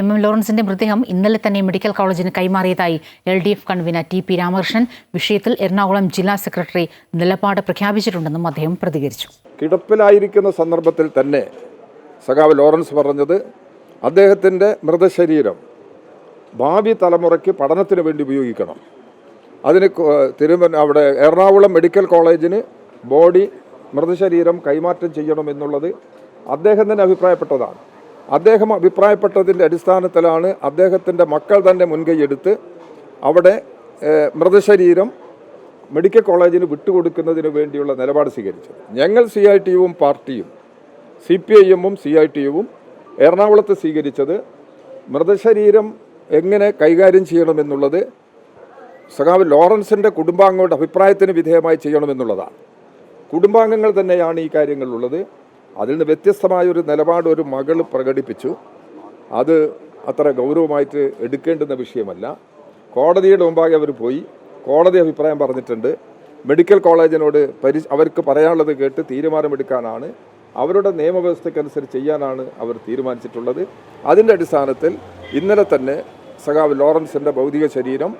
M M ലോറൻസിന്റെ മൃതദേഹം ഇന്നലെ തന്നെ മെഡിക്കൽ കോളേജിന് കൈമാറിയതായി L D F convener T P Ramakrishnan വിഷയത്തിൽ എറണാകുളം ജില്ലാ സെക്രട്ടറി നിലപാട് പ്രഖ്യാപിച്ചിട്ടുണ്ടെന്നും അദ്ദേഹം പ്രതികരിച്ചു. കിടപ്പിലായിരിക്കുന്ന സന്ദർഭത്തിൽ തന്നെ സഖാവ് ലോറൻസ് പറഞ്ഞത് അദ്ദേഹത്തിന്റെ മൃതശരീരം ഭാവി തലമുറയ്ക്ക് പഠനത്തിന് വേണ്ടി ഉപയോഗിക്കണം. അതിന് തിരുവന അവിടെ എറണാകുളം മെഡിക്കൽ കോളേജിന് ബോഡി മൃതശരീരം കൈമാറ്റം ചെയ്യണം എന്നുള്ളത് അദ്ദേഹം തന്നെ അഭിപ്രായപ്പെട്ടതാണ്. അദ്ദേഹം അഭിപ്രായപ്പെട്ടതിന്റെ അടിസ്ഥാനത്തിലാണ് അദ്ദേഹത്തിന്റെ മക്കൾ തന്നെ മുൻകൈയെടുത്ത് അവിടെ മൃതശരീരം മെഡിക്കൽ കോളേജിന് വിട്ടുകൊടുക്കുന്നതിന് വേണ്ടിയുള്ള നിലപാട് സ്വീകരിച്ചത്. ഞങ്ങൾ സി ഐ ടി യുവും പാർട്ടിയും സി പി ഐ എമ്മും സി ഐ ടി യുവും എറണാകുളത്ത് സ്വീകരിച്ചത് മൃതശരീരം എങ്ങനെ കൈകാര്യം ചെയ്യണമെന്നുള്ളത് സഖാവ് ലോറൻസിന്റെ കുടുംബാംഗങ്ങളുടെ അഭിപ്രായത്തിന് വിധേയമായി ചെയ്യണമെന്നുള്ളതാണ്. കുടുംബാംഗങ്ങൾ തന്നെയാണ് ഈ കാര്യങ്ങളിലുള്ളത്. അതിൽ നിന്ന് വ്യത്യസ്തമായ ഒരു നിലപാട് ഒരു മകൾ പ്രകടിപ്പിച്ചു. അത് അത്ര ഗൗരവമായിട്ട് എടുക്കേണ്ടുന്ന വിഷയമല്ല. കോടതിയുടെ മുമ്പാകെ അവർ പോയി. കോടതി അഭിപ്രായം പറഞ്ഞിട്ടുണ്ട്. മെഡിക്കൽ കോളേജിനോട് പരി അവർക്ക് പറയാനുള്ളത് കേട്ട് തീരുമാനമെടുക്കാനാണ്. അവരുടെ നിയമവ്യവസ്ഥയ്ക്കനുസരിച്ച് ചെയ്യാനാണ് അവർ തീരുമാനിച്ചിട്ടുള്ളത്. അതിന്റെ അടിസ്ഥാനത്തിൽ ഇന്നലെ തന്നെ സഖാവ് ലോറൻസിന്റെ ഭൗതിക ശരീരം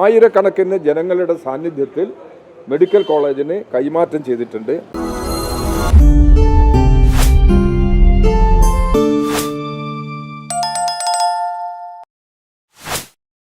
ആയിരക്കണക്കിന് ജനങ്ങളുടെ സാന്നിധ്യത്തിൽ മെഡിക്കൽ കോളേജിന് കൈമാറ്റം ചെയ്തിട്ടുണ്ട്. Thank you.